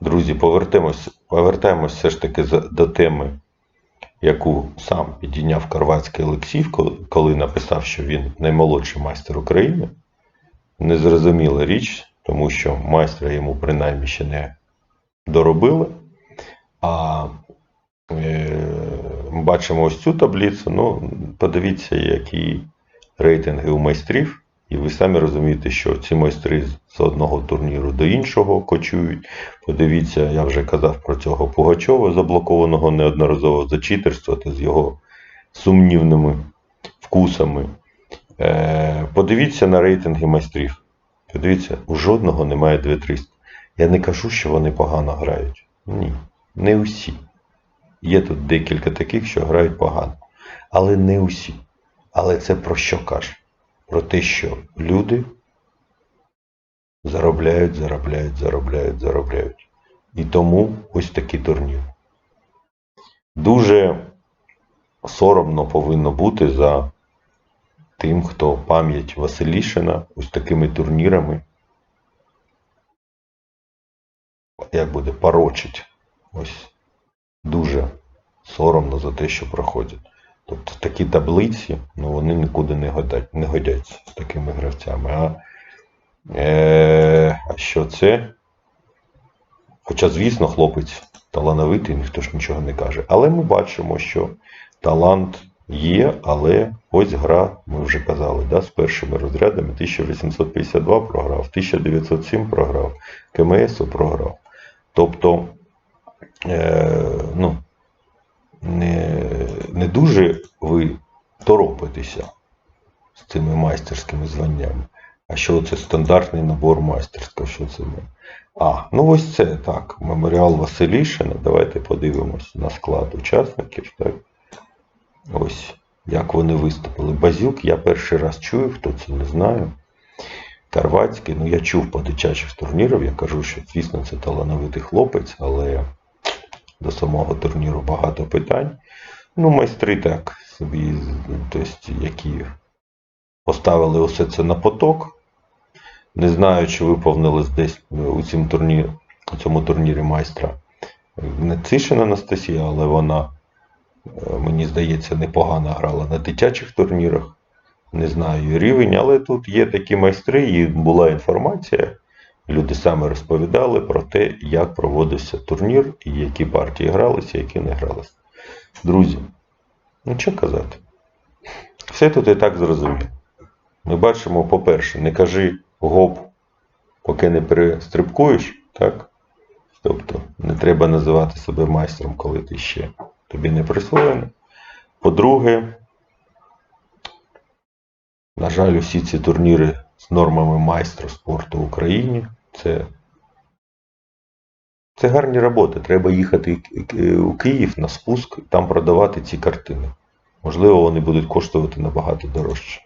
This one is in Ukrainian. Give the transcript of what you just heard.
Друзі, повертаємось, повертаємось все ж таки до теми, яку сам підійняв Карвацький Олексій, коли написав, що він наймолодший майстер України. Незрозуміла річ, тому що майстра йому принаймні ще не доробили. А е, бачимо ось цю таблицю. Ну, подивіться, які рейтинги у майстрів. І ви самі розумієте, що ці майстри з одного турніру до іншого кочують. Подивіться, я вже казав про цього Пугачова, заблокованого неодноразово за читерство та з його сумнівними вкусами. Е, подивіться на рейтинги майстрів. Подивіться, у жодного немає 2300. Я не кажу, що вони погано грають. Ні, не усі. Є тут декілька таких, що грають погано. Але не усі. Але це про що каже? Про те, що люди заробляють, заробляють, заробляють, заробляють. І тому ось такі турніри. Дуже соромно повинно бути за тим, хто пам'ять Василішина ось такими турнірами. Як буде порочить. Ось дуже соромно за те, що проходять. Тобто такі таблиці, ну вони нікуди не годять, не годяться з такими гравцями. А, е, а що це? Хоча, звісно, хлопець талановитий, ніхто ж нічого не каже. Але ми бачимо, що талант є, але ось гра, ми вже казали, да, з першими розрядами 1852 програв, 1907 програв, КМС програв. Тобто, е, ну, дуже ви торопитеся з цими майстерськими званнями. А що це стандартний набор майстерського? Що це? не? А, ну ось це так. Меморіал Василішина. Давайте подивимось на склад учасників. Так. Ось як вони виступили. Базюк, я перший раз чую, хто це не знаю. Карвацький, ну я чув по дитячих турнірах, я кажу, що звісно це талановитий хлопець, але до самого турніру багато питань. Ну, майстри так собі, тобто, які поставили усе це на поток. Не знаю, чи виповнилось десь у цьому турнірі, у цьому турнірі майстра не Цишин Анастасія, але вона, е, мені здається, непогано грала на дитячих турнірах. Не знаю рівень, але тут є такі майстри, і була інформація. Люди саме розповідали про те, як проводився турнір, і які партії гралися, які не гралися. Друзі, ну що казати? Все тут і так зрозуміло. Ми бачимо, по-перше, не кажи гоп, поки не перестрибкуєш, так? Тобто не треба називати себе майстром, коли ти ще тобі не присвоєно. По-друге, на жаль, усі ці турніри з нормами майстра спорту в Україні це, це гарні роботи. Треба їхати у Київ на спуск там продавати ці картини. Можливо, вони будуть коштувати набагато дорожче.